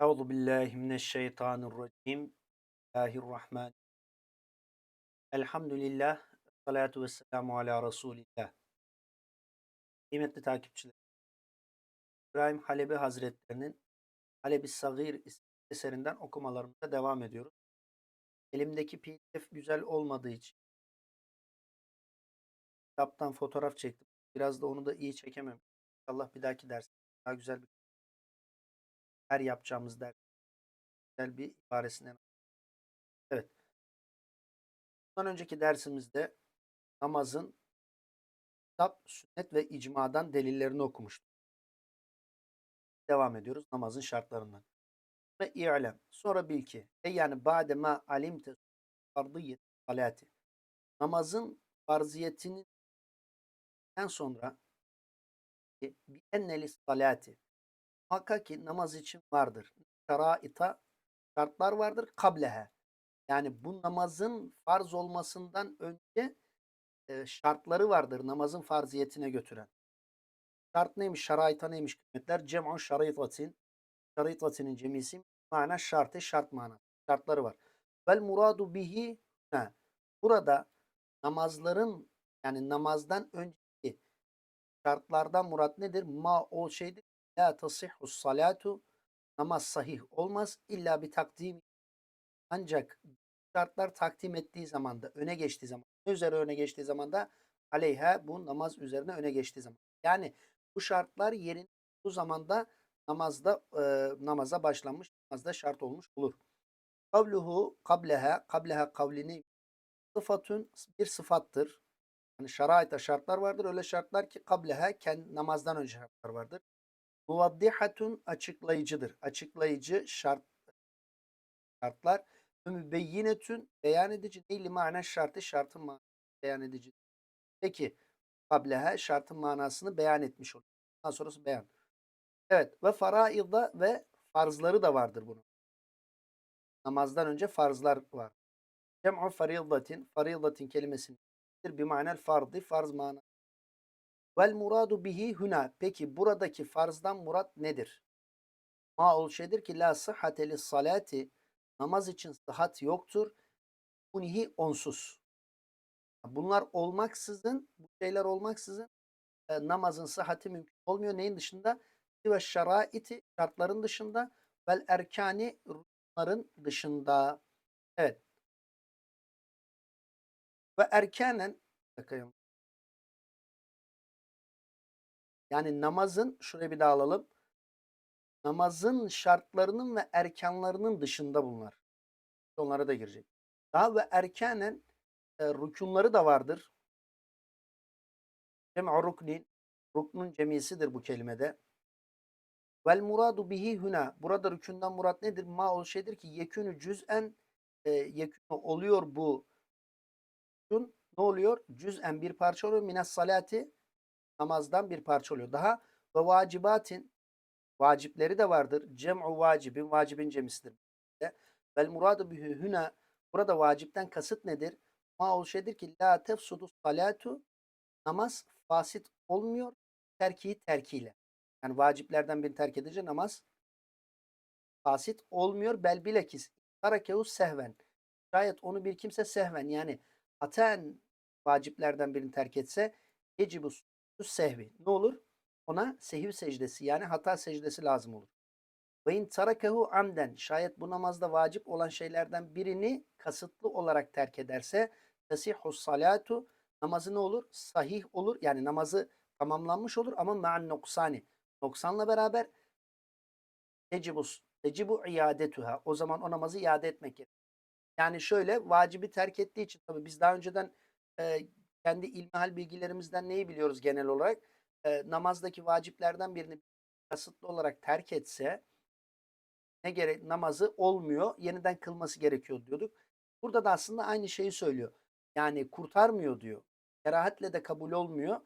Euzu billahi mineşşeytanirracim. Bismillahirrahmanirrahim. Elhamdülillah. Salatu vesselamu ala Resulillah. Kıymetli takipçiler. İbrahim Halebi Hazretlerinin Halebi Sagir eserinden okumalarımıza devam ediyoruz. Elimdeki pdf güzel olmadığı için kitaptan fotoğraf çektim. Biraz da onu da iyi çekemem. İnşallah bir dahaki ders daha güzel bir her yapacağımız ders güzel bir ibaresinden. Evet. Bundan önceki dersimizde namazın kitap, sünnet ve icmadan delillerini okumuştuk. Devam ediyoruz namazın şartlarından. Ve i'lem. Sonra bil ki. E yani ba'de ma alimte fardiyet salati. Namazın farziyetinin sonra bi enneli salati. Muhakkak ki namaz için vardır. Şaraita şartlar vardır. Kablehe. Yani bu namazın farz olmasından önce e, şartları vardır namazın farziyetine götüren. Şart neymiş? Şaraita neymiş kıymetler? Cem'un şaritatin. Şaritatinin cemisi mana şartı şart mana. Şartları var. Vel muradu bihi ne? Burada namazların yani namazdan önceki şartlardan murat nedir? Ma o şeydir. La tasihhu salatu namaz sahih olmaz illa bir takdim ancak şartlar takdim ettiği zaman da öne geçtiği zaman üzere öne geçtiği zaman da aleyha bu namaz üzerine öne geçtiği zaman. Yani bu şartlar yerin bu zamanda namazda e, namaza başlanmış namazda şart olmuş olur. Kavluhu kableha kableha kavlini sıfatun bir sıfattır. Yani şaraita şartlar vardır. Öyle şartlar ki kableha kendi namazdan önce şartlar vardır. Muvaddihatun açıklayıcıdır. Açıklayıcı şart şartlar ve mübeyyinetün beyan edici değil mana şartı şartın manası beyan edici. Peki kableha şartın manasını beyan etmiş oluyor. Daha sonrası beyan. Evet ve faraidda ve farzları da vardır bunun. Namazdan önce farzlar var. Cem'u farildatin, farildatin kelimesinin bir manel fardı, farz mana. Vel muradu bihi huna. Peki buradaki farzdan murat nedir? Ma ol şeydir ki la sıhhate salati namaz için sıhhat yoktur. Unihi onsuz. Bunlar olmaksızın, bu şeyler olmaksızın e, namazın sıhhati mümkün olmuyor. Neyin dışında? Ve şaraiti, şartların dışında vel erkani, rukunların dışında. Evet. Ve erkanen bakayım. Yani namazın, şuraya bir daha alalım. Namazın şartlarının ve erkanlarının dışında bunlar. Onlara da girecek. Daha ve erkanen e, rükunları da vardır. Cem'u ruknin, ruknun cemisidir bu kelimede. Vel muradu bihi huna. Burada rükünden murat nedir? Ma o şeydir ki yekünü cüz'en e, yekünü oluyor bu rükün. Ne oluyor? Cüz'en bir parça oluyor. Minas salati namazdan bir parça oluyor. Daha ve vacibatin vacipleri de vardır. Cem'u vacibin, vacibin cemisidir. Vel muradu bihi huna. Burada vacipten kasıt nedir? Ma ol şeydir ki la tefsudu salatu namaz fasit olmuyor terkiyi terkiyle. Yani vaciplerden birini terk edince namaz fasit olmuyor. Bel bilakis tarakehu sehven. Şayet onu bir kimse sehven yani haten vaciplerden birini terk etse yecibu sehvi. Ne olur? Ona sehiv secdesi yani hata secdesi lazım olur. Ve in tarakehu amden. Şayet bu namazda vacip olan şeylerden birini kasıtlı olarak terk ederse tesihhu salatu namazı ne olur? Sahih olur. Yani namazı tamamlanmış olur ama ma'an noksani. Noksanla beraber tecibus tecibu iadetuha. O zaman o namazı iade etmek gerekir. Yani şöyle vacibi terk ettiği için tabii biz daha önceden e, kendi ilmihal bilgilerimizden neyi biliyoruz genel olarak? E, namazdaki vaciplerden birini kasıtlı olarak terk etse ne gerek namazı olmuyor, yeniden kılması gerekiyor diyorduk. Burada da aslında aynı şeyi söylüyor. Yani kurtarmıyor diyor. Kerahatle de kabul olmuyor.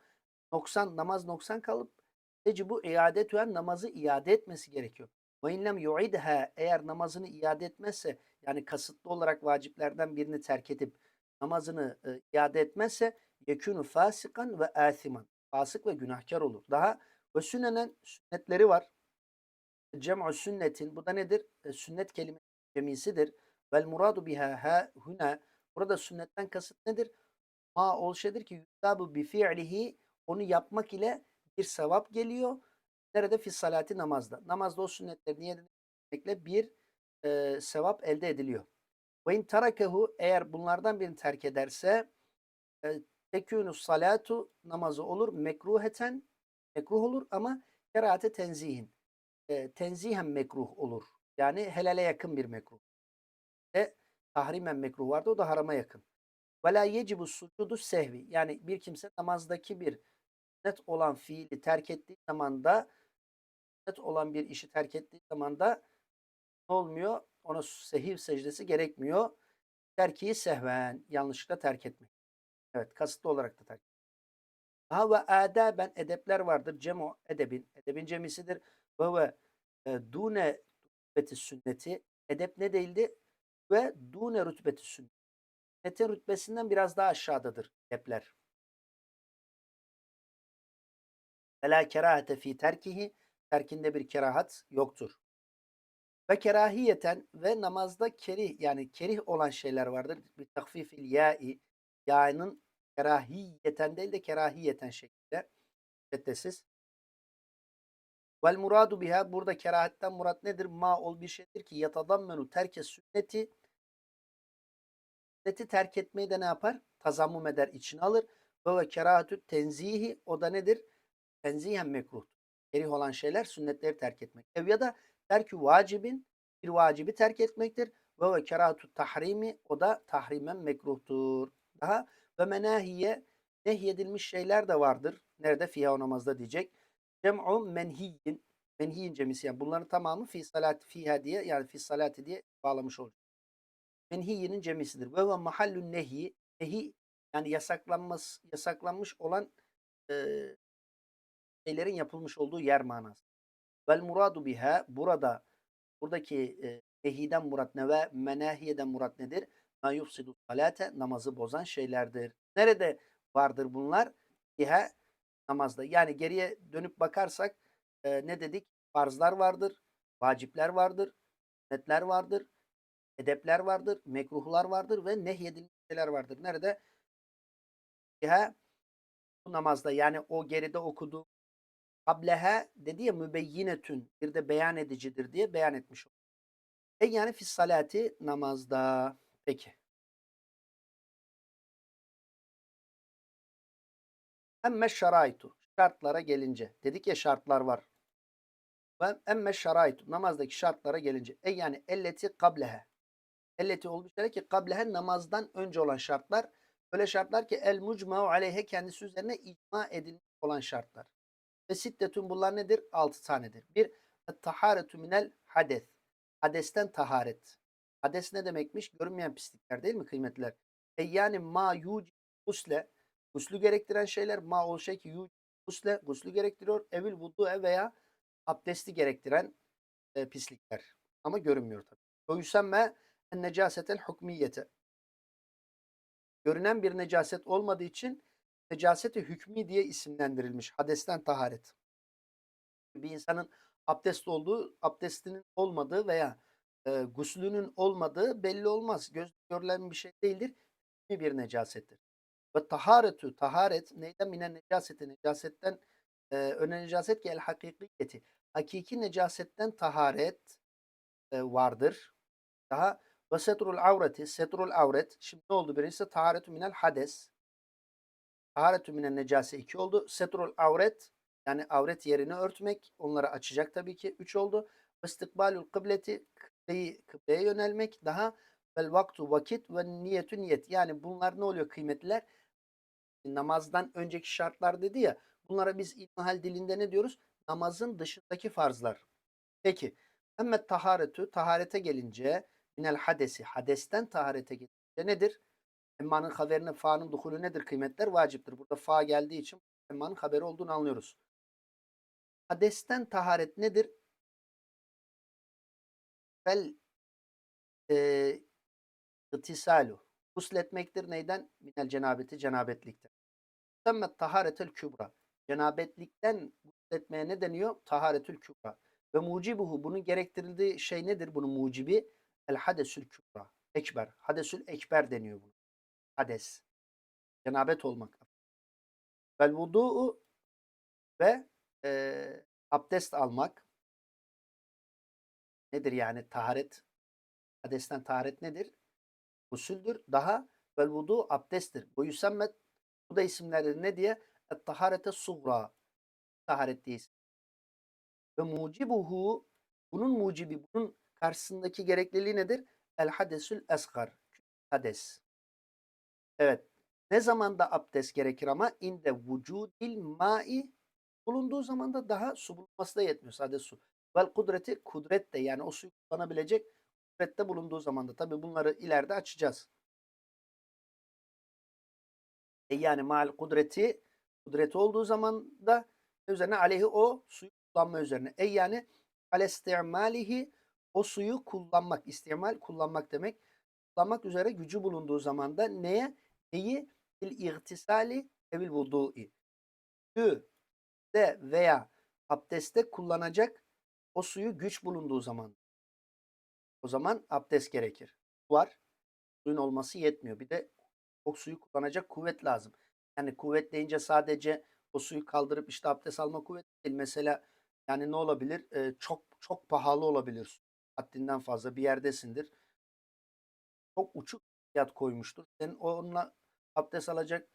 Noksan namaz noksan kalıp bu iadetüen namazı iade etmesi gerekiyor. Ve inlem yu'idha eğer namazını iade etmezse yani kasıtlı olarak vaciplerden birini terk edip namazını e, iade etmezse yekunu fasikan ve asiman. Fasık ve günahkar olur. Daha ve sünnenen sünnetleri var. Cem'u sünnetin. Bu da nedir? E, sünnet kelimesi cemisidir. Vel muradu biha ha huna. Burada sünnetten kasıt nedir? Ma ol şeydir ki yusabu bi fi'lihi onu yapmak ile bir sevap geliyor. Nerede? Fi salati namazda. Namazda o sünnetleri niyet etmekle bir e, sevap elde ediliyor. Ve in tarakehu eğer bunlardan birini terk ederse e, tekûnü salatu namazı olur mekruheten mekruh olur ama kerahate tenzihin e, tenzihen mekruh olur. Yani helale yakın bir mekruh. Ve tahrimen mekruh vardı o da harama yakın. Ve la yecibu sucudu sehvi. Yani bir kimse namazdaki bir net olan fiili terk ettiği zaman da net olan bir işi terk ettiği zaman da olmuyor? Ona sehiv secdesi gerekmiyor. Terkiyi sehven. Yanlışlıkla terk etmek. Evet kasıtlı olarak da terk Daha ve adaben edepler vardır. Cemo edebin. Edebin cemisidir. Ve ve e, dune rütbeti sünneti. Edep ne değildi? Ve dune rütbeti sünnet. Sünnetin rütbesinden biraz daha aşağıdadır edepler. Ve la kerahate fi terkihi. Terkinde bir kerahat yoktur. Ve kerahiyeten ve namazda kerih yani kerih olan şeyler vardır. Bir takfifil ya'i ya'nın kerahiyeten değil de kerahiyeten şeklinde şeddesiz. Vel muradu biha burada kerahetten murat nedir? Ma ol bir şeydir ki yatadammenu terke sünneti sünneti terk etmeyi de ne yapar? Tazammum eder, içine alır. Ve ve kerahatü tenzihi o da nedir? Tenzihen mekruh. Kerih olan şeyler sünnetleri terk etmek. Ev ya da terkü vacibin bir vacibi terk etmektir. Ve ve kerahatu tahrimi o da tahrimen mekruhtur. Daha ve menahiye nehyedilmiş şeyler de vardır. Nerede? Fiha namazda diyecek. Cem'u menhiyin. Menhiyin cemisi yani bunların tamamı fi salat fiha diye yani fi salati diye bağlamış olacak. Menhiyinin cemisidir. Ve ve mahallün nehi. Nehi yani yasaklanmış, yasaklanmış olan e, şeylerin yapılmış olduğu yer manası. Vel muradu biha burada buradaki e, nehiden murat ne ve menahiyeden murat nedir? Yufsidu salate namazı bozan şeylerdir. Nerede vardır bunlar? Biha namazda. Yani geriye dönüp bakarsak e, ne dedik? Farzlar vardır, vacipler vardır, sünnetler vardır, edepler vardır, mekruhlar vardır ve nehyedilmiş şeyler vardır. Nerede? Biha bu namazda yani o geride okuduğu kableha dedi ya mübeyyinetün bir de beyan edicidir diye beyan etmiş. E yani fis namazda. Peki. Emme şaraitu. Şartlara gelince. Dedik ya şartlar var. Ve emme şaraitu. Namazdaki şartlara gelince. E yani elleti kablehe. Elleti olmuş ki kablehe namazdan önce olan şartlar. Öyle şartlar ki el mucma'u aleyhe kendisi üzerine icma edilmiş olan şartlar. Ve siddetun bunlar nedir? Altı tanedir. Bir, taharetu minel hades. Hadesten taharet. Hades ne demekmiş? Görünmeyen pislikler değil mi kıymetliler? E yani ma yuci gusle. Guslü gerektiren şeyler ma ol şey ki yuci gusle. Guslü gerektiriyor. Evil vudu'e veya abdesti gerektiren e, pislikler. Ama görünmüyor tabii. O yüsemme en necasetel hukmiyete. Görünen bir necaset olmadığı için necaseti hükmü diye isimlendirilmiş. Hadesten taharet. Bir insanın abdest olduğu, abdestinin olmadığı veya e, guslünün olmadığı belli olmaz. Göz görülen bir şey değildir. Bir necasettir. Ve taharetü, taharet neyden mine necaseti, necasetten e, öne necaset ki el hakikiyeti. Hakiki necasetten taharet e, vardır. Daha ve setrul avreti, setrul avret. Şimdi ne oldu? Birincisi taharetü minel hades. Taharetü minel necase iki oldu. Setrul avret yani avret yerini örtmek. Onları açacak tabii ki. Üç oldu. İstikbalül kıbleti kıbleyi, kıbleye yönelmek. Daha vel vaktu vakit ve niyetü niyet. Yani bunlar ne oluyor kıymetliler? Namazdan önceki şartlar dedi ya. Bunlara biz ilmihal dilinde ne diyoruz? Namazın dışındaki farzlar. Peki. Emme taharetü, taharete gelince minel hadesi, hadesten taharete gelince nedir? Emmanın haberine fa'nın duhulü nedir kıymetler? Vaciptir. Burada fa geldiği için emmanın haberi olduğunu anlıyoruz. Hadesten taharet nedir? Fel e, ıtisalu. Gusletmektir neyden? Minel cenabeti, cenabetlikten. Semmet taharetül kübra. Cenabetlikten gusletmeye ne deniyor? Taharetül kübra. Ve mucibuhu bunun gerektirildiği şey nedir? Bunun mucibi el hadesül kübra. Ekber. Hadesül ekber deniyor bu. Hades. Cenabet olmak. Vel vudu'u ve e, abdest almak. Nedir yani taharet? Hadesten taharet nedir? Gusüldür. Daha vel vudu abdesttir. Bu yüsemmet bu da isimleri ne diye? Et taharete sugra. Taharet diye isim. Ve mucibuhu bunun mucibi, bunun karşısındaki gerekliliği nedir? El hadesül esgar. Hades. Evet. Ne zamanda abdest gerekir ama? İnde vücudil mai bulunduğu zaman da daha su bulunması da yetmiyor. Sade su. Vel kudreti kudret de yani o suyu kullanabilecek kudrette bulunduğu zaman da. Tabi bunları ileride açacağız. E yani mal kudreti kudreti olduğu zaman da üzerine aleyhi o suyu kullanma üzerine. E yani alestimalihi o suyu kullanmak. istimal kullanmak demek. Kullanmak üzere gücü bulunduğu zaman da neye? Neyi? Il ihtisali evil vudu'i. Su de veya abdestte kullanacak o suyu güç bulunduğu zaman. O zaman abdest gerekir. Var. Suyun olması yetmiyor. Bir de o suyu kullanacak kuvvet lazım. Yani kuvvet deyince sadece o suyu kaldırıp işte abdest alma kuvvet değil. Mesela yani ne olabilir? Ee, çok çok pahalı olabilir. Haddinden fazla bir yerdesindir. Çok uçuk fiyat koymuştur. Senin onunla abdest alacak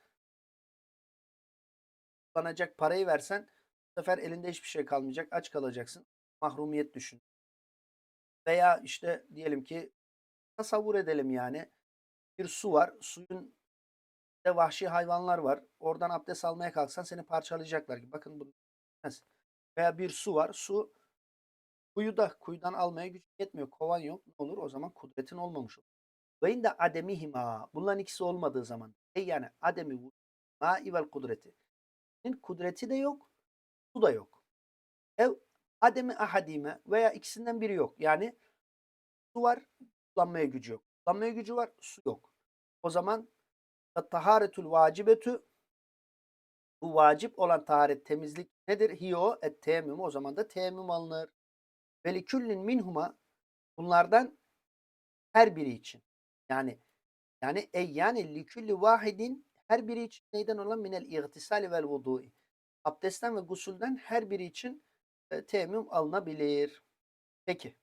kullanacak parayı versen bu sefer elinde hiçbir şey kalmayacak. Aç kalacaksın. Mahrumiyet düşün. Veya işte diyelim ki tasavvur edelim yani. Bir su var. Suyun de vahşi hayvanlar var. Oradan abdest almaya kalksan seni parçalayacaklar gibi. Bakın bu veya bir su var. Su kuyuda. Kuyudan almaya güç yetmiyor. Kovan yok. Ne olur? O zaman kudretin olmamış olur. Ve inde ademihima. Bunların ikisi olmadığı zaman. E yani ademi ma'i vel kudreti. Kudreti de yok. Su da yok. Ev ademi ahadime veya ikisinden biri yok. Yani su var. Kullanmaya gücü yok. Kullanmaya gücü var. Su yok. O zaman taharetul vacibetü bu vacip olan taharet temizlik nedir? Hiyo et teyemmüm. O zaman da teyemmüm alınır. Ve minhuma bunlardan her biri için. Yani yani ey yani likülli vahidin her biri için neyden olan minel ihtisali vel vudu'i. Abdestten ve gusülden her biri için e, teyemmüm alınabilir. Peki.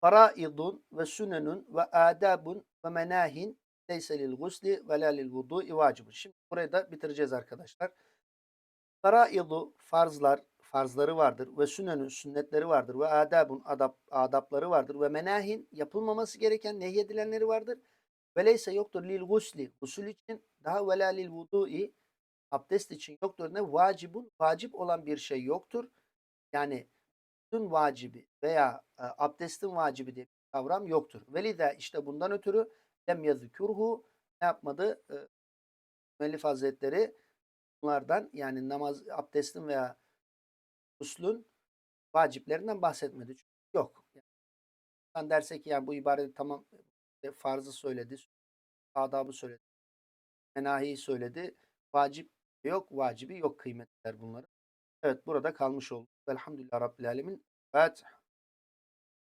Faraidun ve sünenun ve adabun ve menahin leyse lil gusli ve la lil vudu'i vacibun. Şimdi burayı da bitireceğiz arkadaşlar. Faraidu farzlar, farzları vardır ve sünenün sünnetleri vardır ve adabun adab, adapları vardır ve menahin yapılmaması gereken nehyedilenleri vardır. Ve leyse yoktur lil gusli. Gusül için daha ve la lil vudu'i abdest için yoktur. Ne vacibun vacip olan bir şey yoktur. Yani gusülün vacibi veya e, abdestin vacibi diye bir kavram yoktur. Velida işte bundan ötürü lem yazkurhu ne yapmadı? E, Müellif Hazretleri bunlardan yani namaz, abdestin veya guslün vaciplerinden bahsetmedi. Çünkü yok. Yani, derse ki yani bu ibare tamam e, farzı söyledi, adabı söyledi, menahiyi söyledi. Vacip yok, vacibi yok kıymetler bunları. Evet burada kalmış olduk. Velhamdülillah Rabbil Alemin. Fatiha.